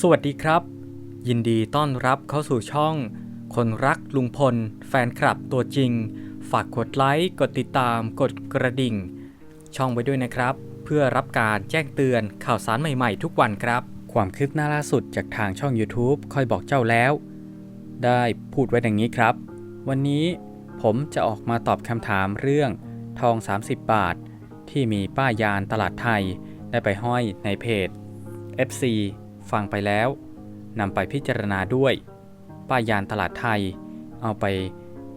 สวัสดีครับ ยินดีต้อนรับเข้าสู่ช่อง คนรักลุงพล แฟนคลับตัวจริง ฝากกดไลค์ กดติดตาม กดกระดิ่ง ช่องไว้ด้วยนะครับ เพื่อรับการแจ้งเตือนข่าวสารใหม่ๆ ทุกวันครับ ความคืบหน้าล่าสุดจากทางช่อง YouTube ค่อยบอกเจ้าแล้ว ได้พูดไว้ดังนี้ครับ วันนี้ผมจะออกมาตอบคำถามเรื่องทอง 30 บาท ที่มีป้ายยานตลาดไทย ได้ไปห้อยในเพจ FC ฟังไปแล้วนำไปพิจารณาด้วย ป้ายานตลาดไทย เอาไป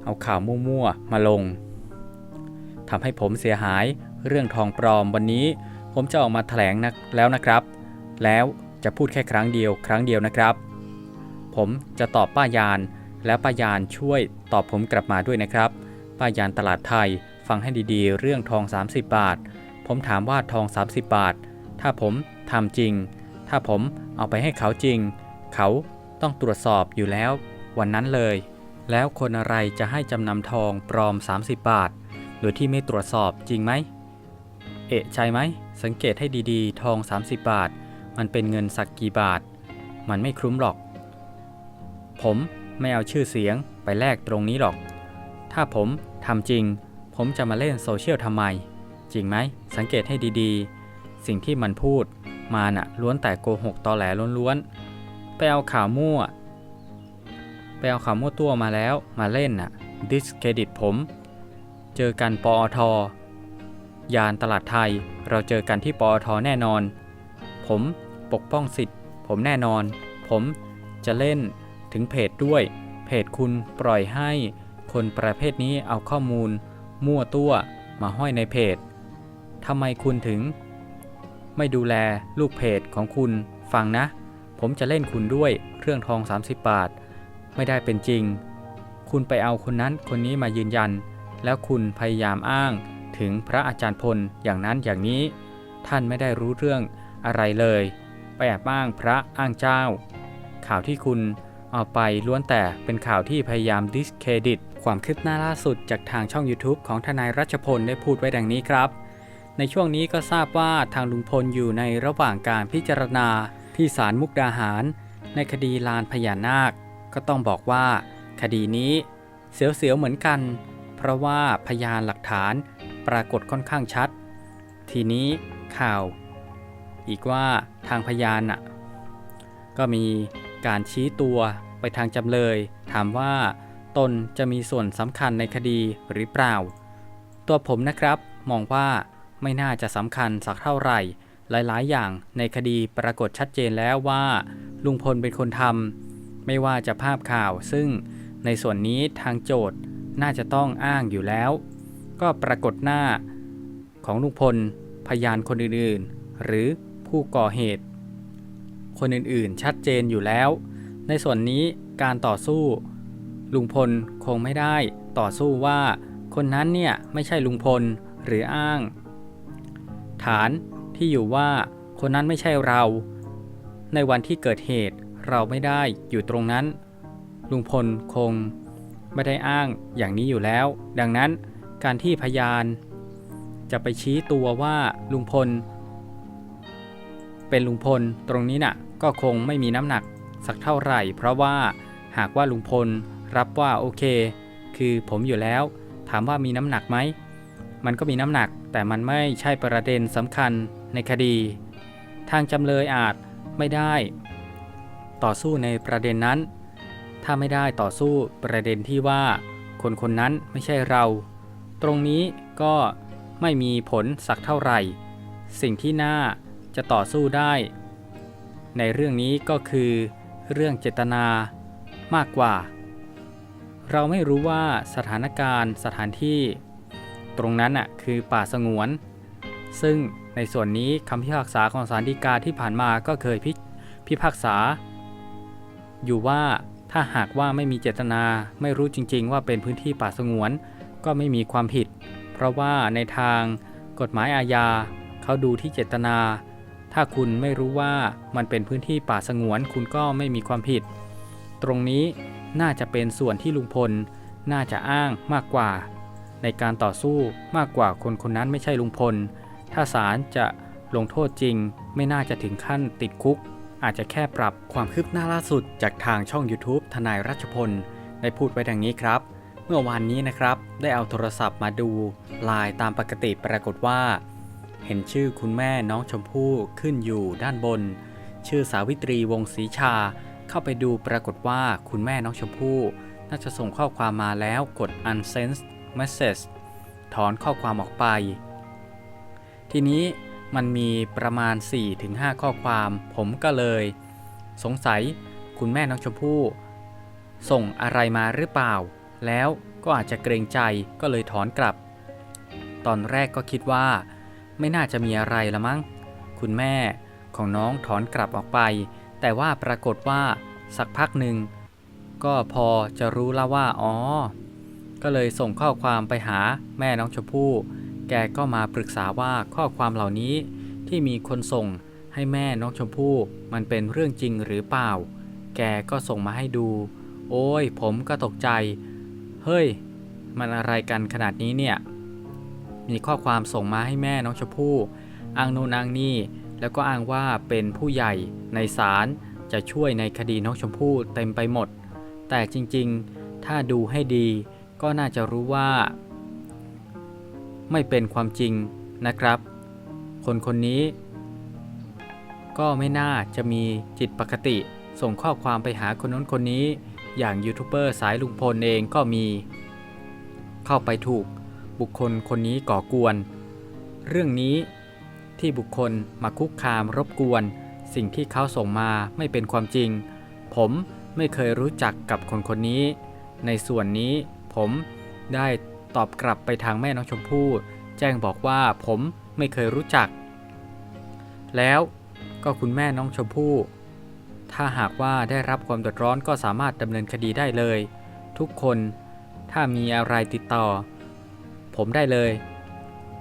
เอาข่าวมั่วๆ มาลงทำให้ผมเสียหายเรื่องทองปลอมวันนี้ ผมจะออกมาแถลงนะแล้วนะครับ แล้วจะพูดแค่ครั้งเดียวครั้งเดียวนะครับ ผมจะตอบป้ายานแล้วป้ายานช่วยตอบผมกลับมาด้วยนะครับ ป้ายานตลาดไทยฟังให้ดีๆ เรื่องทอง 30 บาท ผมถามว่าทอง 30 บาท ถ้าผมทำจริง ถ้าผมเอาไปให้เขาจริง เขาต้องตรวจสอบอยู่แล้ว วันนั้นเลย แล้วคนอะไรจะให้จำนำทองปลอม 30 บาท โดยที่ไม่ตรวจสอบจริงไหม เอะใจไหม สังเกตให้ดีๆ ทอง 30 บาท มันเป็นเงินสักกี่บาท มันไม่คุ้มหรอก ผมไม่เอาชื่อเสียงไปแลกตรงนี้หรอก ถ้าผมทำจริง ผมจะมาเล่นโซเชียลทำไม จริงไหม สังเกตให้ดีๆ สิ่งที่มันพูด มาน่ะล้วนแต่โกหกตอแหลล้วนๆไปเอาข่าวมั่วไปเอาข่าวมั่วตัวมาแล้วมาเล่นน่ะดิสเครดิตผม เจอกันปอทยานตลาดไทย เราเจอกันที่ปอทแน่นอน ผมปกป้องสิทธิ์ ผมแน่นอน ผมจะเล่นถึงเพจด้วย เพจคุณปล่อยให้คนประเภทนี้เอาข้อมูล มั่วตัวมาห้อยในเพจทำไมคุณถึง ไม่ดูแลลูกเพจของคุณฟังนะ ผมจะเล่นคุณด้วยเรื่องทอง 30 บาท ไม่ได้เป็นจริง คุณไปเอาคนนั้นคนนี้มายืนยัน แล้วคุณพยายามอ้างถึงพระอาจารย์พลอย่างนั้นอย่างนี้ ท่านไม่ได้รู้เรื่องอะไรเลย ไปแอบอ้างพระอ้างเจ้า ข่าวที่คุณเอาไปล้วนแต่เป็นข่าวที่พยายามดิสเครดิต ความคืบหน้าล่าสุดจากทางช่อง YouTube ของทนายรัชพลได้พูดไว้ดังนี้ครับ ในช่วงนี้ก็ทราบว่าทางลุงพลอยู่ในระหว่างการพิจารณาที่ศาลมุกดาหาร ในคดีลานพญานาค ก็ต้องบอกว่า คดีนี้เสียวๆเหมือนกัน เพราะว่าพยานหลักฐานปรากฏค่อนข้างชัด ทีนี้ข่าว อีกว่าทางพยานน่ะก็มีการชี้ตัวไปทางจำเลย ถามว่าตนจะมีส่วนสำคัญในคดีหรือเปล่า ตัวผมนะครับมองว่า ไม่น่าจะสำคัญสักเท่าไหร่ หลายๆ อย่างในคดีปรากฏชัดเจนแล้วว่า ลุงพลเป็นคนทำไม่ว่าจะภาพข่าว ซึ่งในส่วนนี้ทางโจทย์น่าจะต้องอ้างอยู่แล้ว ก็ปรากฏหน้าของลุงพลพยานคนอื่นๆ หรือผู้ก่อเหตุ คนอื่นๆ ชัดเจนอยู่แล้ว ในส่วนนี้การต่อสู้ลุงพลคงไม่ได้ต่อสู้ว่า คนนั้นเนี่ยไม่ใช่ลุงพลหรืออ้าง ฐานที่อยู่ว่าคนนั้นไม่ใช่เรา ในวันที่เกิดเหตุเราไม่ได้อยู่ตรงนั้น ลุงพลคงไม่ได้อ้างอย่างนี้อยู่แล้ว ดังนั้นการที่พยาน จะไปชี้ตัวว่าลุงพล เป็นลุงพลตรงนี้น่ะ ก็คงไม่มีน้ำหนักสักเท่าไหร่ เพราะว่าหากว่าลุงพลรับว่าโอเค คือผมอยู่แล้ว ถามว่ามีน้ำหนักไหม มันก็มีน้ำหนัก แต่มันไม่ใช่ประเด็นสำคัญในคดี ทางจำเลยอาจไม่ได้ ต่อสู้ในประเด็นนั้น ถ้าไม่ได้ต่อสู้ประเด็นที่ว่า คนคนนั้นไม่ใช่เรา ตรงนี้ก็ไม่มีผลสักเท่าไหร่ สิ่งที่น่าจะต่อสู้ได้ ในเรื่องนี้ก็คือเรื่องเจตนามากกว่า เราไม่รู้ว่าสถานการณ์สถานที่ ตรงนั้นอะคือป่าสงวน ซึ่งในส่วนนี้คำพิพากษาของศาลฎีกาที่ผ่านมาก็เคยพิพิพากษา อยู่ว่าถ้าหากว่าไม่มีเจตนาไม่รู้จริง ๆ ว่าเป็นพื้นที่ป่าสงวน ก็ไม่มีความผิด เพราะว่าในทางกฎหมายอาญาเขาดูที่เจตนา ถ้าคุณไม่รู้ว่ามันเป็นพื้นที่ป่าสงวน คุณก็ไม่มีความผิด ตรงนี้น่าจะเป็นส่วนที่ลุงพลน่าจะอ้างมากกว่า ในการต่อสู้มากกว่าคนคนนั้นไม่ใช่ลุงพล ถ้าศาลจะลงโทษจริง ไม่น่าจะถึงขั้นติดคุก อาจจะแค่ปรับความคืบหน้าล่าสุดจากทางช่อง YouTube ทนายรัชพล ได้พูดไว้ดังนี้ครับ เมื่อวานนี้นะครับ ได้เอาโทรศัพท์มาดูลน์ตามปกติปรากฏว่า เห็นชื่อคุณแม่น้องชมพู่ขึ้นอยู่ด้านบน ชื่อสาวิตรีวงศรีชา เข้าไปดูปรากฏว่าคุณแม่น้องชมพู่น่าจะส่งข้อความมาแล้วกด unsend message ถอนข้อความออกไป ทีนี้มันมีประมาณ 4-5 ข้อความผมก็เลย สงสัยคุณแม่น้องชมพู่ส่งอะไรมาหรือเปล่า แล้วก็อาจจะเกรงใจก็เลยถอนกลับ ตอนแรกก็คิดว่า ไม่น่าจะมีอะไรละมั้ง คุณแม่ของน้องถอนกลับออกไป แต่ว่าปรากฏว่าสักพักหนึ่งก็พอจะรู้แล้วว่า อ๋อ ก็เลยส่งข้อความไปหาแม่น้องชมพู่ แกก็มาปรึกษาว่าข้อความเหล่านี้ที่มีคนส่งให้แม่น้องชมพู่มันเป็นเรื่องจริงหรือเปล่า แกก็ส่งมาให้ดู โอ้ยผมก็ตกใจ เฮ้ย มันอะไรกันขนาดนี้เนี่ย มีข้อความส่งมาให้แม่น้องชมพู่อ้างโน่นอ้างนี่ แล้วก็อ้างว่าเป็นผู้ใหญ่ในศาลจะช่วยในคดีน้องชมพู่เต็มไปหมด แต่จริงๆ ถ้าดูให้ดี ก็น่าจะรู้ว่า ไม่เป็นความจริงนะครับ คนคนนี้ ก็ไม่น่าจะมีจิตปกติ ส่งข้อความไปหาคนน้นคนนี้ อย่างยูทูบเบอร์สายลุงพลเองก็มี เข้าไปถูกบุคคลคนนี้ก่อกวน เรื่องนี้ที่บุคคลมาคุกคามรบกวน สิ่งที่เขาส่งมาไม่เป็นความจริง ผมไม่เคยรู้จักกับคนคนนี้ ในส่วนนี้ ผมได้ตอบกลับไปทางแม่น้องชมพู่ แจ้งบอกว่าผมไม่เคยรู้จัก แล้วก็คุณแม่น้องชมพู่ ถ้าหากว่าได้รับความเดือดร้อนก็สามารถดำเนินคดีได้เลย ทุกคนถ้ามีอะไรติดต่อ ผมได้เลย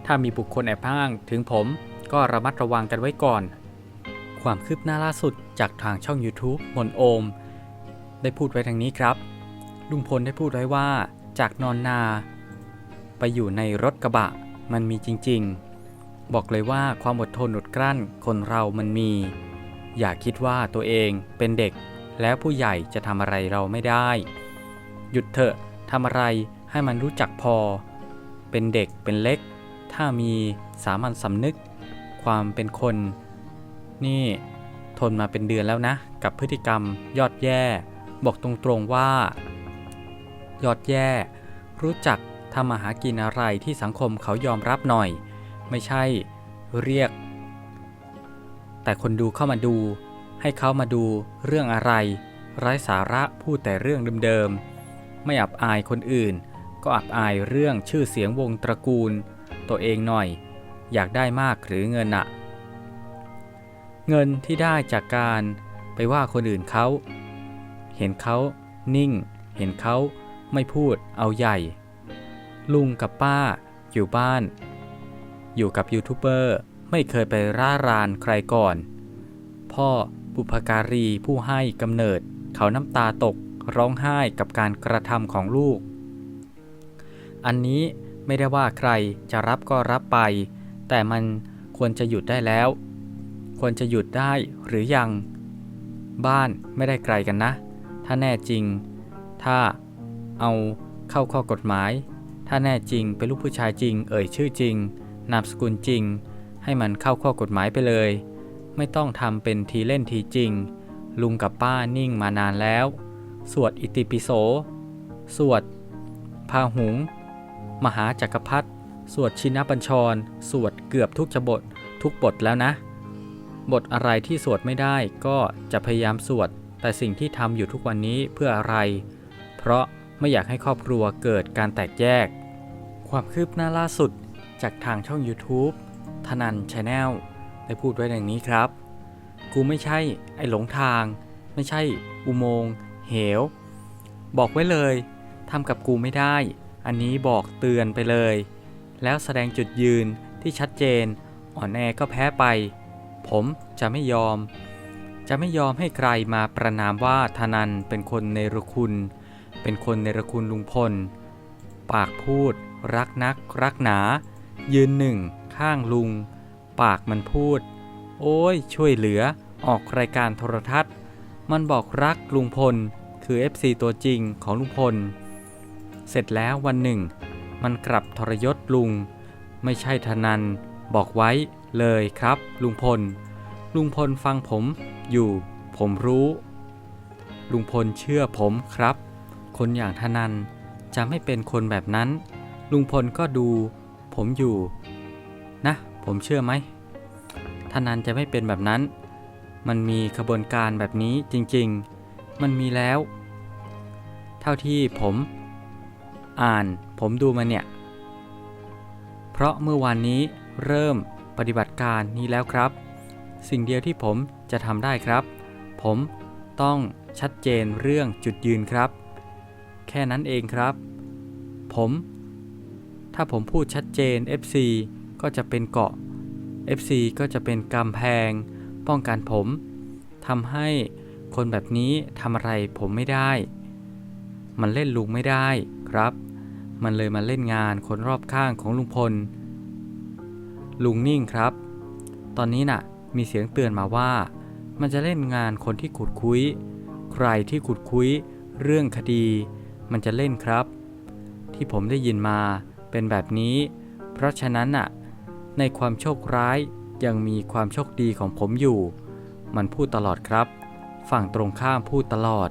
ถ้ามีบุคคลแอบอ้างถึงผมก็ระมัดระวังกันไว้ก่อน ความคืบหน้าล่าสุดจากทางช่อง YouTube มนโอม ได้พูดไว้ทางนี้ครับ ลุงพลได้พูดไว้ว่า จากนอนนา ไปอยู่ในรถกระบะ มันมีจริงๆ บอกเลยว่าความอดทนอดกลั้นคนเรามันมี อย่าคิดว่าตัวเองเป็นเด็ก แล้วผู้ใหญ่จะทำอะไรเราไม่ได้ หยุดเถอะทำอะไรให้มันรู้จักพอ เป็นเด็กเป็นเล็ก ถ้ามีสามัญสำนึก ความเป็นคน นี่ทนมาเป็นเดือนแล้วนะ กับพฤติกรรมยอดแย่ บอกตรงๆว่า ยอดแย่ รู้จักทำมาหากินอะไรที่สังคมเขายอมรับหน่อย ไม่ใช่เรียก แต่คนดูเข้ามาดู ให้เขามาดูเรื่องอะไร ไร้สาระพูดแต่เรื่องเดิมๆไม่อับอายคนอื่น ก็อับอายเรื่องชื่อเสียงวงตระกูล ตัวเองหน่อย อยากได้มากหรือเงินอะเงินที่ได้จากการไปว่าคนอื่นเขา เห็นเขานิ่ง เห็นเขา ไม่พูดเอาใหญ่ ลุงกับป้า อยู่บ้าน อยู่กับยูทูบเบอร์ไม่เคยไปร่ารานใครก่อน พ่อบุพการีผู้ให้กำเนิด เขาน้ำตาตกร้องไห้กับการกระทำของลูก อันนี้ไม่ได้ว่าใครจะรับก็รับไป แต่มันควรจะหยุดได้แล้ว ควรจะหยุดได้หรือยัง บ้านไม่ได้ไกลกันนะ ถ้าแน่จริง ถ้า เอาเข้าข้อกฎหมาย ถ้าแน่จริงเป็นลูกผู้ชายจริง เอ่ยชื่อจริง นามสกุลจริง ให้มันเข้าข้อกฎหมายไปเลย ไม่ต้องทำเป็นทีเล่นทีจริง ลุงกับป้านิ่งมานานแล้ว สวดอิติปิโส สวดพาหุง มหาจักรพรรดิสวดชินบัญชร สวดเกือบทุกจบททุกบทแล้วนะ บทอะไรที่สวดไม่ได้ก็จะพยายามสวด แต่สิ่งที่ทำอยู่ทุกวันนี้เพื่ออะไร เพราะ ไม่อยากให้ครอบครัวเกิดการแตกแยก ความคืบหน้าล่าสุดจากทางช่อง YouTube ทนันชาแนลได้พูดไว้อย่างนี้ครับ กูไม่ใช่ไอ้หลงทาง ไม่ใช่อุโมงค์เหว บอกไว้เลยทำกับกูไม่ได้ อันนี้บอกเตือนไปเลย แล้วแสดงจุดยืนที่ชัดเจน อ่อนแอก็แพ้ไป ผมจะไม่ยอม จะไม่ยอมให้ใครมาประนามว่าธนันเป็นคนในรคุณ เป็นคนในระคุณลุงพล ปากพูด รักนัก รักหนา ยืนหนึ่ง ข้างลุง ปากมันพูด โอ้ย ช่วยเหลือ ออกรายการโทรทัศน์ มันบอกรักลุงพล คือ FC ตัวจริงของลุงพล เสร็จแล้ววันหนึ่ง มันกลับทรยศลุง ไม่ใช่ทนัน บอกไว้เลยครับ ลุงพล ลุงพลฟังผมอยู่ ผมรู้ ลุงพลเชื่อผมครับ คนอย่างทนันจะไม่เป็นคนแบบนั้น ลุงพลก็ดู ผมอยู่ นะ ผมเชื่อไหมทนันจะไม่เป็นแบบนั้น มันมีขบวนการแบบนี้จริงๆ มันมีแล้ว เท่าที่ผม อ่านผมดูมาเนี่ย เพราะเมื่อวานนี้เริ่มปฏิบัติการนี้แล้วครับ สิ่งเดียวที่ผมจะทำได้ครับ ผมต้องชัดเจนเรื่องจุดยืนครับ แค่นั้นเองครับ ผม ถ้าผมพูดชัดเจน FC ก็จะเป็นเกาะ FC ก็จะเป็นกำแพง ป้องกันผมทำให้คนแบบนี้ทำอะไรผมไม่ได้ มันเล่นลุงไม่ได้ครับ มันเลยมาเล่นงานคนรอบข้างของลุงพล ลุงนิ่งครับ ตอนนี้น่ะมีเสียงเตือนมาว่า มันจะเล่นงานคนที่ขุดคุย ใครที่ขุดคุยเรื่องคดี มันจะเล่นครับ ที่ผมได้ยินมาเป็นแบบนี้ เพราะฉะนั้นอะในความโชคร้ายยังมีความโชคดีของผมอยู่ มันพูดตลอดครับ ฝั่งตรงข้ามพูดตลอด